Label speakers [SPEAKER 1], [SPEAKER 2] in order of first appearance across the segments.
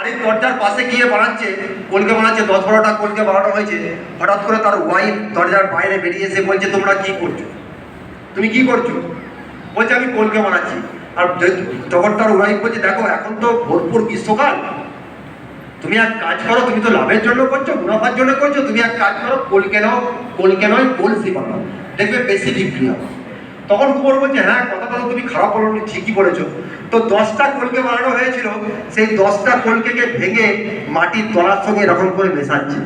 [SPEAKER 1] বাড়ির দরজার পাশে গিয়ে বানাচ্ছে, কলকে বানাচ্ছে, দশ বারোটা কলকে বানানো হয়েছে। হঠাৎ করে তার ওয়াইফ দরজার বাইরে বেরিয়ে এসে বলছে, তোমরা কি করছ? তুমি কি করছ? বলছে, আমি কলকে বানাচ্ছি। আর যে- তখন তার ওয়াইফ বলছে, দেখো, এখন তো ভরপুর গ্রীষ্মকাল। তুমি এক কাজ করো, তুমি তো লাভের জন্য করছ, মুনাফার জন্য করছ, তুমি এক কাজ করো, কলকে নাও, কলকে নয়, কলসি বানাও। দেখবে বেশি বিক্রি হবে। তখন কুমার বলছে হ্যাঁ তুমি খারাপ বলো ঠিকই বলেছ তো দশটা কলকে বানানো হয়েছিল, সেই দশটা কলকেকে ভেঙে মাটির তলার সঙ্গে এরকম করে মেশাচ্ছে।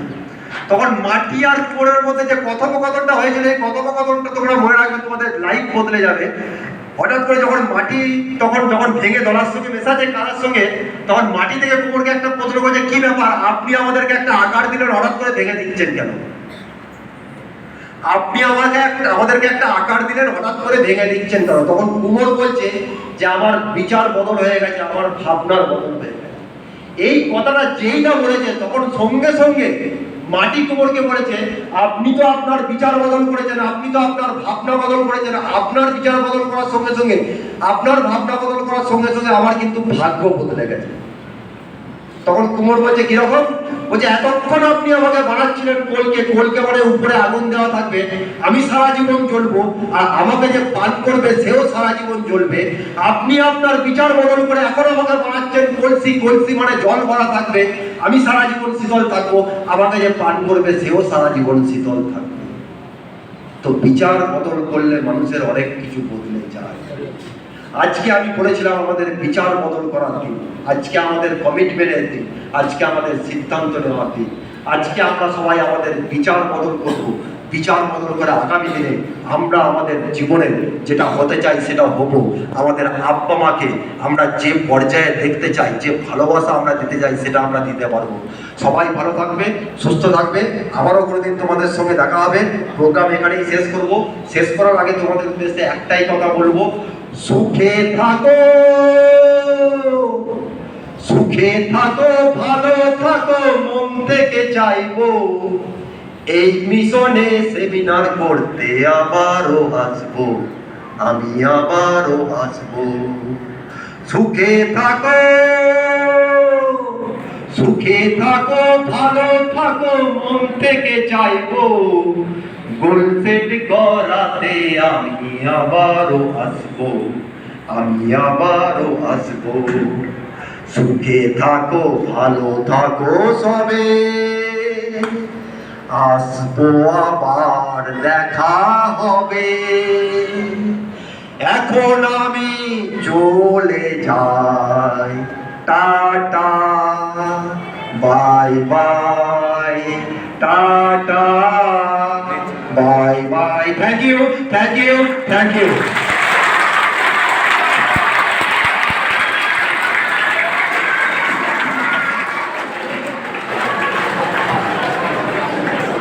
[SPEAKER 1] তখন মাটি আর কুমোরের মধ্যে যে কথোপকথনটা হয়েছিল, এই কথোপকথনটা তোমরা মনে রাখবে, তোমাদের লাইফ বদলে যাবে। হঠাৎ করে যখন মাটি তখন যখন ভেঙে দলার সঙ্গে মেশাচ্ছে কাদার সঙ্গে, তখন মাটি থেকে কুমোরকে একটা প্রশ্ন করছে, কি ব্যাপার? আপনি আমাদেরকে একটা আকার দিলেন, হঠাৎ করে ভেঙে দিচ্ছেন কেন? আপনি আমাকে একটা আমাদেরকে একটা আকার দিলেন, হঠাৎ করে ভেঙে দিচ্ছেন কেন? তখন কুমোর বলছে যে, আমার বিচার বদল হয়ে গেছে, আমার ভাবনার বদল হয়ে গেছে। এই কথাটা যেই না বলেছে, তখন সঙ্গে সঙ্গে মাটি কুমোরকে বলেছে, আপনি তো আপনার বিচার বদল করেছেন, আপনি তো আপনার ভাবনা বদল করেছেন, আপনার বিচার বদল করার সঙ্গে সঙ্গে, আপনার ভাবনা বদল করার সঙ্গে সঙ্গে আমার কিন্তু ভাগ্য বদলে গেছে। তখন কুমোর বলছে কীরকম বলছে, এতক্ষণ আপনি আমাকে বানাচ্ছিলেন কোলকে কোলকে মানে উপরে আগুন দেওয়া থাকবে, আমি সারা জীবন চলবো আর আমাকে যে পান করবে, সেও সারা জীবন চলবে আপনি আপনার বিচার বদল করে এখন আমাকে বানাচ্ছেন কলসি কলসি মানে জল ভরা থাকবে, আমি সারা জীবন শীতল থাকব, আমাকে যে পান করবে, সেও সারা জীবন শীতল থাকবে। তো বিচার বদল করলে মানুষের অনেক কিছু বদলে যায়। আজকে আমি বলেছিলাম আমাদের বিচার বদল করার দিন। আজকে আমাদের কমিটমেন্টের দিন। আজকে আমাদের সিদ্ধান্ত নেওয়ার দিন। আজকে আমরা সবাই আমাদের বিচার বদল করব। বিচার বদল করে আগামী দিনে আমরা আমাদের জীবনে যেটা হতে চাই সেটা হব। আমাদের আব্বা মাকে আমরা যে পর্যায়ে দেখতে চাই, যে ভালোবাসা আমরা দিতে চাই সেটা আমরা দিতে পারব। সবাই ভালো থাকবে, সুস্থ থাকবে। আবারও কোনোদিন তোমাদের সঙ্গে দেখা হবে। প্রোগ্রাম এখানেই শেষ করব। শেষ করার আগে তোমাদের উদ্দেশ্যে একটাই কথা বলব। সুখে থাকো। সুখে থাকো, ভালো থাকো, মন থেকে চাইব। এই মিশনে সেমিনার করতে আবারও আসব। আমি আবারও আসব। সুখে থাকো। সুখে থাকো, ভালো থাকো, মন থেকে চাইব। গোলসেট করাতে আমি আবারও আসব, আমি আবারও আসব। সুখে থাকো, ভালো থাকো সবে। আসব আবার, দেখা হবে। এখন আমি চলে যাই, tata. Bye bye, tata. Bye bye. Thank you. Thank you. Thank you.